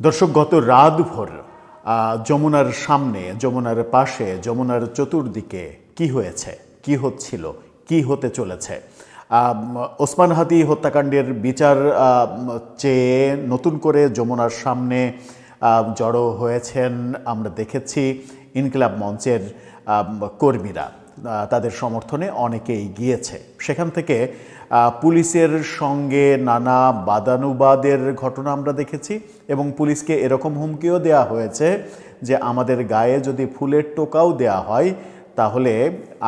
দর্শক, গত রাতভর যমুনার সামনে, যমুনার পাশে, যমুনার চতুর্দিকে কি হয়েছে? কি হচ্ছিল? কি হতে চলেছে? ওসমান হাতি হত্যাকাণ্ডের বিচার চেয়ে নতুন করে যমুনার সামনে জড়ো হয়েছেন, আমরা দেখেছি ইনকিলাব মঞ্চের কর্মীরা। তাদের সমর্থনে অনেকেই গিয়েছে। সেখান থেকে পুলিশের সঙ্গে নানা বাদানুবাদের ঘটনা আমরা দেখেছি এবং পুলিশকে এরকম হুমকিও দেয়া হয়েছে যে আমাদের গায়ে যদি ফুলের টোকাও দেয়া হয়, তাহলে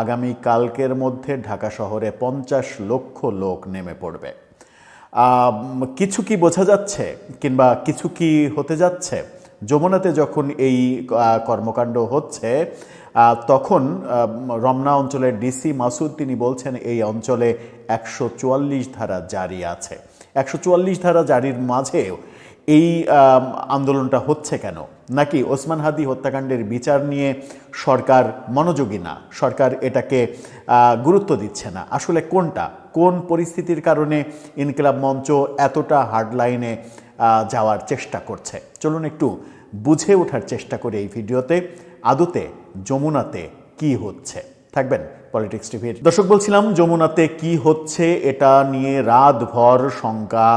আগামী কালকের মধ্যে ঢাকা শহরে পঞ্চাশ লক্ষ লোক নেমে পড়বে। কিছু কি বোঝা যাচ্ছে কিংবা কিছু কি হতে যাচ্ছে? যমুনাতে যখন এই কর্মকাণ্ড হচ্ছে তখন রমনা অঞ্চলের ডিসি মাসুদ তিনি বলছেন, এই অঞ্চলে একশো চুয়াল্লিশ ধারা জারি আছে। একশো চুয়াল্লিশ ধারা জারির মাঝেও এই আন্দোলনটা হচ্ছে কেন? নাকি ওসমান হাদি হত্যাকাণ্ডের বিচার নিয়ে সরকার মনোযোগী না? সরকার এটাকে গুরুত্ব দিচ্ছে না? আসলে কোনটা? কোন পরিস্থিতির কারণে ইনকিলাব মঞ্চ এতটা হার্ডলাইনে যাওয়ার চেষ্টা করছে? চলুন একটু বুঝে ওঠার চেষ্টা করি এই ভিডিওতে। আদতে, যমুনাতে কি হচ্ছে? থাকবেন পলিটিক্স টিভির দর্শক, বলছিলাম যমুনাতে কি হচ্ছে এটা নিয়ে রাতভর শঙ্কা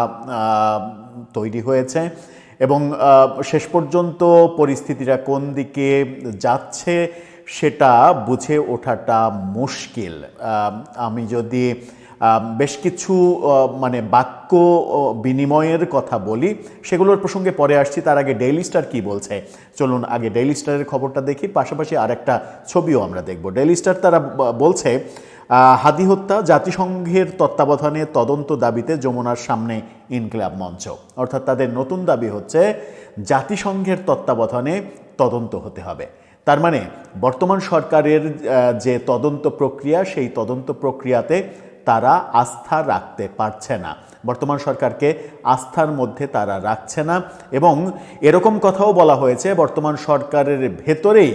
তৈরি হয়েছে এবং শেষ পর্যন্ত পরিস্থিতিটা কোন দিকে যাচ্ছে সেটা বুঝে ওঠাটা মুশকিল। আমি যদি বেশ কিছু মানে বাক্য বিনিময়ের কথা বলি। সেগুলোর প্রসঙ্গে পরে আসছি, তার আগে ডেইলি স্টার কি বলছে? চলুন আগে ডেইলি স্টারের খবরটা দেখি, পাশাপাশি আরেকটা ছবিও আমরা দেখব। ডেইলি স্টার তারা বলছে হাদি হত্যা জাতিসংঘের তত্ত্বাবধানে তদন্ত দাবিতে যমুনার সামনে ইনকিলাব মঞ্চ। অর্থাৎ তাদের নতুন দাবি হচ্ছে, জাতিসংঘের তত্ত্বাবধানে তদন্ত হতে হবে। তার মানে বর্তমান সরকারের যে তদন্ত প্রক্রিয়া, সেই তদন্ত প্রক্রিয়াতে তারা আস্থা রাখতে পারছে না। বর্তমান সরকারকে আস্থার মধ্যে তারা রাখছে না এবং এরকম কথাও বলা হয়েছে, বর্তমান সরকারের ভেতরেই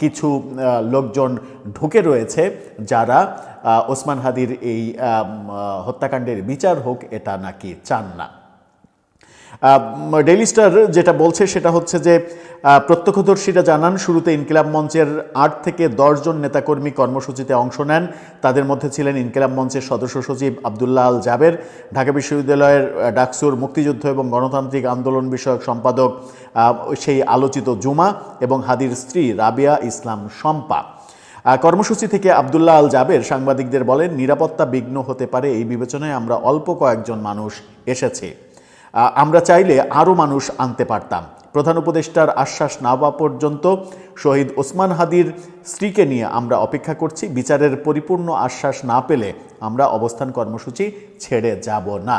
কিছু লোকজন ঢুকে রয়েছে যারা ওসমান হাদির এই হত্যাকাণ্ডের বিচার হোক এটা নাকি চান না। ডেইলি স্টার যেটা বলছে সেটা হচ্ছে যে প্রত্যক্ষদর্শীরা জানান, শুরুতে ইনকিলাব মঞ্চের আট থেকে দশজন নেতাকর্মী কর্মসূচিতে অংশ নেন। তাদের মধ্যে ছিলেন ইনকিলাব মঞ্চের সদস্য সচিব আবদুল্লাহ আল জাবের, ঢাকা বিশ্ববিদ্যালয়ের ডাকসুর মুক্তিযুদ্ধ এবং গণতান্ত্রিক আন্দোলন বিষয়ক সম্পাদক সেই আলোচিত জুমা এবং হাদির স্ত্রী রাবিয়া ইসলাম শম্পা। কর্মসূচি থেকে আবদুল্লাহ আল জাবের সাংবাদিকদের বলেন, নিরাপত্তা বিঘ্ন হতে পারে এই বিবেচনায় আমরা অল্প কয়েকজন মানুষ এসেছি। আমরা চাইলে আরও মানুষ আনতে পারতাম। প্রধান উপদেষ্টার আশ্বাস না পাওয়া পর্যন্ত শহীদ ওসমান হাদির স্ত্রীকে নিয়ে আমরা অপেক্ষা করছি। বিচারের পরিপূর্ণ আশ্বাস না পেলে আমরা অবস্থান কর্মসূচি ছেড়ে যাব না।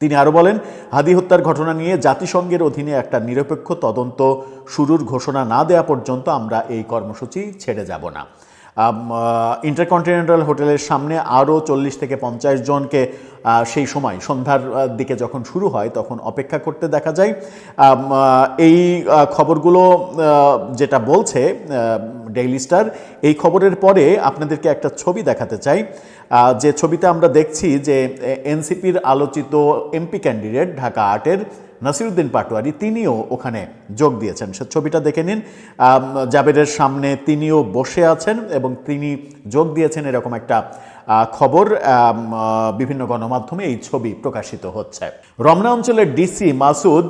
তিনি আরও বলেন, হাদি হত্যার ঘটনা নিয়ে জাতিসংঘের অধীনে একটা নিরপেক্ষ তদন্ত শুরুর ঘোষণা না দেওয়া পর্যন্ত আমরা এই কর্মসূচি ছেড়ে যাব না। ইন্টারকন্টিনেন্টাল হোটেলের সামনে আরও চল্লিশ থেকে পঞ্চাশ জনকে সেই সময়, সন্ধ্যার দিকে যখন শুরু হয়, তখন অপেক্ষা করতে দেখা যায়। এই খবরগুলো যেটা বলছে ডেইলি স্টার এই খবরের পরে আপনাদেরকে একটা ছবি দেখাতে চাই। যে ছবিতে আমরা দেখছি যে এনসিপির আলোচিত এমপি ক্যান্ডিডেট ঢাকা আটের নাসিরুদ্দিন পাটোয়ারি, তিনিও ওখানে যোগ দিয়েছেন। সে ছবিটা দেখে নিন। জাবেরের সামনে তিনিও বসে আছেন এবং তিনি যোগ দিয়েছেন এরকম একটা খবর। বিভিন্ন গণমাধ্যমে এই ছবি প্রকাশিত হচ্ছে। রমনা অঞ্চলের ডিসি মাসুদ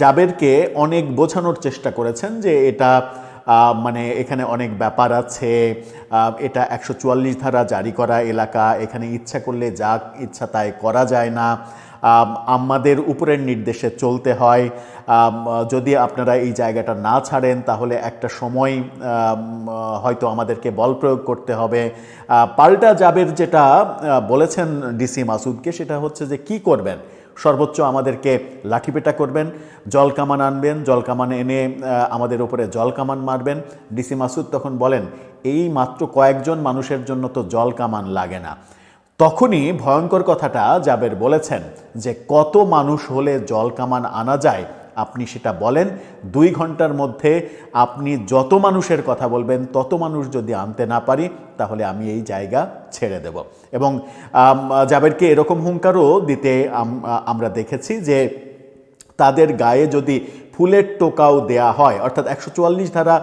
জাবেরকে অনেক বোঝানোর চেষ্টা করেছেন যে এটা মানে এখানে অনেক ব্যাপার আছে এটা একশো চুয়াল্লিশ ধারা জারি করা এলাকা, এখানে ইচ্ছা করলে যা ইচ্ছা তাই করা যায় না। আমাদের উপরের নির্দেশে চলতে হয়। যদি আপনারা এই জায়গাটা না ছাড়েন, তাহলে একটা সময় হয়তো আমাদেরকে বল প্রয়োগ করতে হবে। পাল্টা জাবের যেটা বলেছেন ডিসি মাসুদকে, সেটা হচ্ছে যে কি করবেন? সর্বোচ্চ আমাদেরকে লাঠিপেটা করবেন, জল কামান আনবেন, জল কামান এনে আমাদের উপরে জল কামান মারবেন। ডিসি মাসুদ তখন বলেন, এই মাত্র কয়েকজন মানুষের জন্য তো জল কামান লাগে না। তখনই ভয়ঙ্কর কথাটা জাবের বলেছেন যে কত মানুষ হলে জল কামান আনা যায়, আপনি সেটা বলেন। দুই ঘণ্টার মধ্যে আপনি যত মানুষের কথা বলবেন, তত মানুষ যদি আনতে না পারি, তাহলে আমি এই জায়গা ছেড়ে দেব। এবং জাবেরকে এরকম হুঙ্কারও দিতে আমরা দেখেছি যে তাদের গায়ে যদি ফুলের টোকাও দেয়া হয়। অর্থাৎ একশো চুয়াল্লিশ ধারা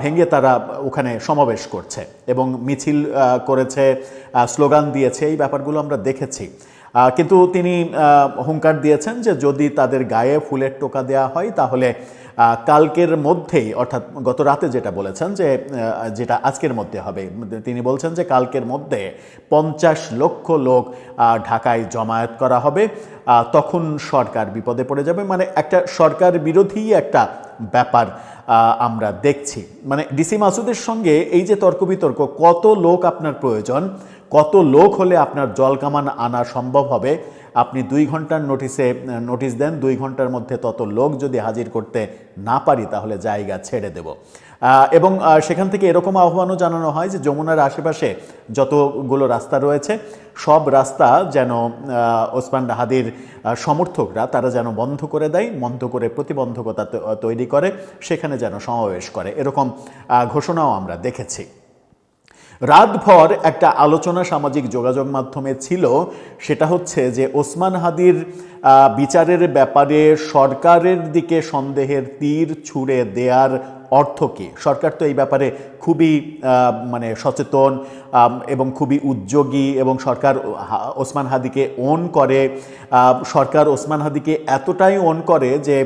ভেঙে তারা ওখানে সমাবেশ করছে এবং মিছিল করেছে স্লোগান দিয়েছে। এই ব্যাপারগুলো আমরা দেখেছি। কিন্তু তিনি হুঙ্কার দিয়েছেন যে যদি তাদের গায়ে ফুলের টোকা দেয়া হয়, তাহলে কালকের মধ্যেই, অর্থাৎ গত রাতে যেটা বলেছেন যে যেটা আজকের মধ্যে হবে, তিনি বলছেন যে কালকের মধ্যে পঞ্চাশ লক্ষ লোক ঢাকায় জমায়েত করা হবে তখন সরকার বিপদে পড়ে যাবে। মানে একটা সরকার বিরোধী একটা ব্যাপার আমরা দেখছি। মানে ডিসি মাসুদের সঙ্গে এই যে তর্ক বিতর্ক কত লোক আপনার প্রয়োজন কত লোক হলে আপনার জল কামান আনা সম্ভব হবে? আপনি দুই ঘণ্টার নোটিসে নোটিশ দেন, দুই ঘণ্টার মধ্যে তত লোক যদি হাজির করতে না পারি, তাহলে জায়গা ছেড়ে দেব। এবং সেখান থেকে এরকম আহ্বানও জানানো হয় যে যমুনার আশেপাশে যতগুলো রাস্তা রয়েছে, সব রাস্তা যেন ওসমান হাদির সমর্থকরা, তারা যেন বন্ধ করে দেয়, বন্ধ করে প্রতিবন্ধকতা তৈরি করে, সেখানে যেন সমাবেশ করে। এরকম ঘোষণাও আমরা দেখেছি। রাতভর একটা আলোচনা সামাজিক যোগাযোগ মাধ্যমে ছিল, সেটা হচ্ছে যে ওসমান হাদির বিচারের ব্যাপারে সরকারের দিকে সন্দেহের তীর ছুড়ে দেওয়ার অর্থ কী? সরকার তো এই ব্যাপারে খুবই মানে সচেতন এবং খুবই উদ্যোগী, এবং সরকার ওসমান হাদিকে ওন করে। সরকার ওসমান হাদিকে এতটাই ওন করে যে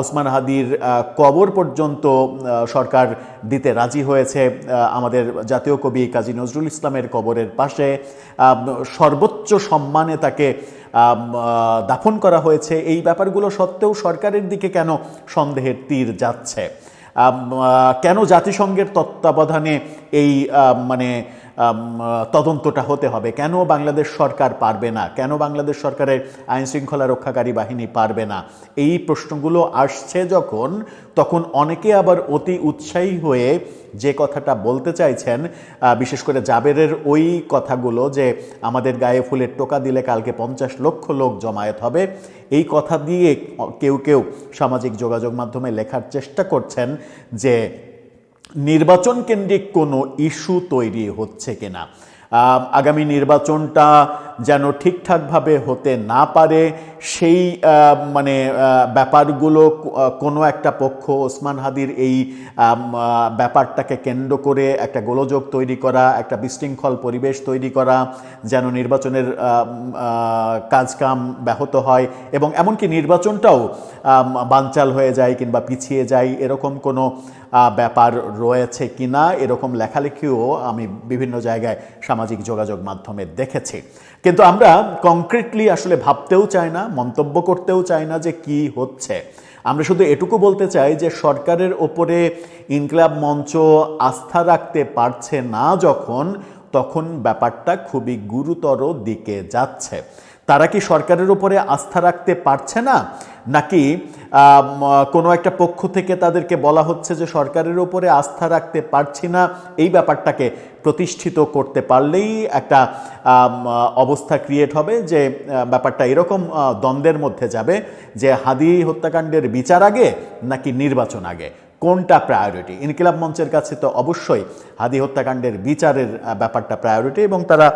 ওসমান হাদির কবর পর্যন্ত সরকার দিতে রাজি হয়েছে আমাদের জাতীয় কবি কাজী নজরুল ইসলামের কবরের পাশে। সর্বোচ্চ সম্মানে তাকে দাফন করা হয়েছে। এই ব্যাপারগুলো সত্ত্বেও সরকারের দিকে কেন সন্দেহের তীর যাচ্ছে? কেন জাতিসংঘের তত্ত্বাবধানে এই মানে তদন্তটা হতে হবে। কেন বাংলাদেশ সরকার পারবে না? কেন বাংলাদেশ সরকারের আইন শৃঙ্খলা রক্ষাকারী বাহিনী পারবে না? এই প্রশ্নগুলো আসছে যখন, তখন অনেকে আবার অতি উৎসাহী হয়ে যে কথাটা বলতে চাইছেন বিশেষ করে জাবেরের ওই কথাগুলো যে আমাদের গায়ে ফুলের টোকা দিলে কালকে পঞ্চাশ লক্ষ লোক জমায়েত হবে, এই কথা দিয়ে কেউ কেউ সামাজিক যোগাযোগ মাধ্যমে লেখার চেষ্টা করছেন যে নির্বাচন কেন্দ্রিক কোনো ইস্যু তৈরি হচ্ছে কিনা? আগামী নির্বাচনটা যেন ঠিকঠাকভাবে হতে না পারে, সেই মানে ব্যাপারগুলো কোনো একটা পক্ষ, ওসমান হাদির এই ব্যাপারটাকে কেন্দ্র করে একটা গোলযোগ তৈরি করা, একটা বিশৃঙ্খল পরিবেশ তৈরি করা, যেন নির্বাচনের কাজকাম ব্যাহত হয় এবং এমনকি নির্বাচনটাও বানচাল হয়ে যায় কিংবা পিছিয়ে যায়, এরকম কোনো ব্যাপার রয়েছে কিনা, এরকম লেখালেখিও আমি বিভিন্ন জায়গায় সামাজিক যোগাযোগ মাধ্যমে দেখেছি। কিন্তু আমরা কংক্রিটলি আসলে ভাবতেও চাই না, মন্তব্য করতেও চাই না যে কি হচ্ছে। আমরা শুধু এটুকু বলতে চাই যে সরকারের ওপরে ইনকলাব মঞ্চ আস্থা রাখতে পারছে না যখন তখন ব্যাপারটা খুবই গুরুতর দিকে যাচ্ছে। তারা কি সরকারের উপরে আস্থা রাখতে পারছে না? নাকি কোনো একটা পক্ষ থেকে তাদেরকে বলা হচ্ছে যে সরকারের উপরে আস্থা রাখতে পারছি না, এই ব্যাপারটাকে প্রতিষ্ঠিত করতে পারলেই একটা অবস্থা ক্রিয়েট হবে যে ব্যাপারটা এরকম দ্বন্দ্বের মধ্যে যাবে যে হাদি হত্যাকাণ্ডের বিচার আগে নাকি নির্বাচন আগে? কোনটা প্রায়োরিটি ইনকিলাব মঞ্চের কাছে তো অবশ্যই হাদি হত্যাকাণ্ডের বিচারের ব্যাপারটা প্রায়োরিটি এবং তারা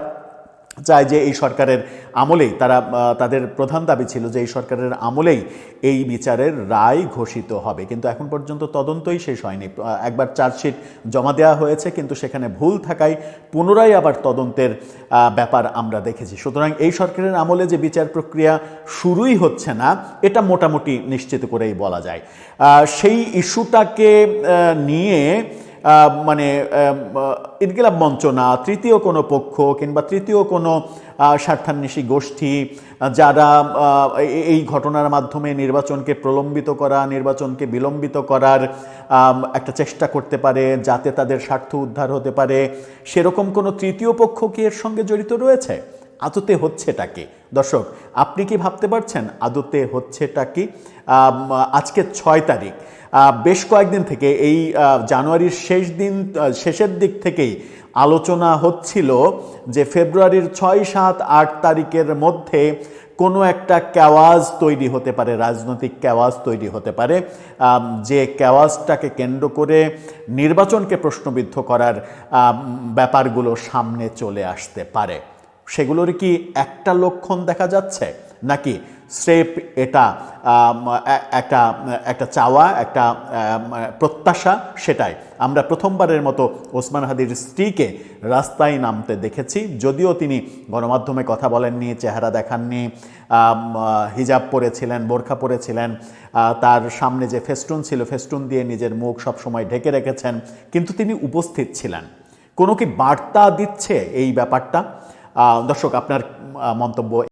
চায় যে এই সরকারের আমলেই, তারা তাদের প্রধান দাবি ছিল যে এই সরকারের আমলেই এই বিচারের রায় ঘোষিত হবে। কিন্তু এখন পর্যন্ত তদন্তই শেষ হয়নি। একবার চার্জশিট জমা দেওয়া হয়েছে, কিন্তু সেখানে ভুল থাকায় পুনরায় আবার তদন্তের ব্যাপার আমরা দেখেছি। সুতরাং এই সরকারের আমলে যে বিচার প্রক্রিয়া শুরুই হচ্ছে না, এটা মোটামুটি নিশ্চিত করেই বলা যায়। সেই ইস্যুটাকে নিয়ে মানে ইনকিলাব মঞ্চ না তৃতীয় কোনো পক্ষ কিংবা তৃতীয় কোনো স্বার্থান্বেষী গোষ্ঠী, যারা এই ঘটনার মাধ্যমে নির্বাচনকে প্রলম্বিত করা, নির্বাচনকে বিলম্বিত করার একটা চেষ্টা করতে পারে, যাতে তাদের স্বার্থ উদ্ধার হতে পারে, সেরকম কোনো তৃতীয় পক্ষ কি এর সঙ্গে জড়িত রয়েছে? আদতে হচ্ছেটা কি? দর্শক, আপনি কি ভাবতে পারছেন আদতে হচ্ছেটা কি? আজকে ছয় তারিখ। বেশ কয়েকদিন থেকে এই জানুয়ারির শেষ দিন শেষের দিক থেকেই আলোচনা হচ্ছিল যে ফেব্রুয়ারির ছয় সাত আট তারিখের মধ্যে কোনো একটা ক্যাওয়াজ তৈরি হতে পারে, রাজনৈতিক ক্যাওয়াজ তৈরি হতে পারে। যে ক্যাওয়াজটাকে কেন্দ্র করে নির্বাচনকে প্রশ্নবিদ্ধ করার ব্যাপারগুলো সামনে চলে আসতে পারে। সেগুলোর কি একটা লক্ষণ দেখা যাচ্ছে? নাকি স্রেপ এটা একটা একটা চাওয়া, একটা প্রত্যাশা? সেটাই। আমরা প্রথমবারের মতো ওসমান হাদির স্ত্রীকে রাস্তায় নামতে দেখেছি। যদিও তিনি গণমাধ্যমে কথা বলেননি, চেহারা দেখাননি হিজাব পরেছিলেন, বোরখা পরেছিলেন তার সামনে যে ফেস্টুন ছিল, ফেস্টুন দিয়ে নিজের মুখ সবসময় ঢেকে রেখেছেন। কিন্তু তিনি উপস্থিত ছিলেন। কোনো কি বার্তা দিচ্ছে এই ব্যাপারটা? দর্শক আপনার মন্তব্য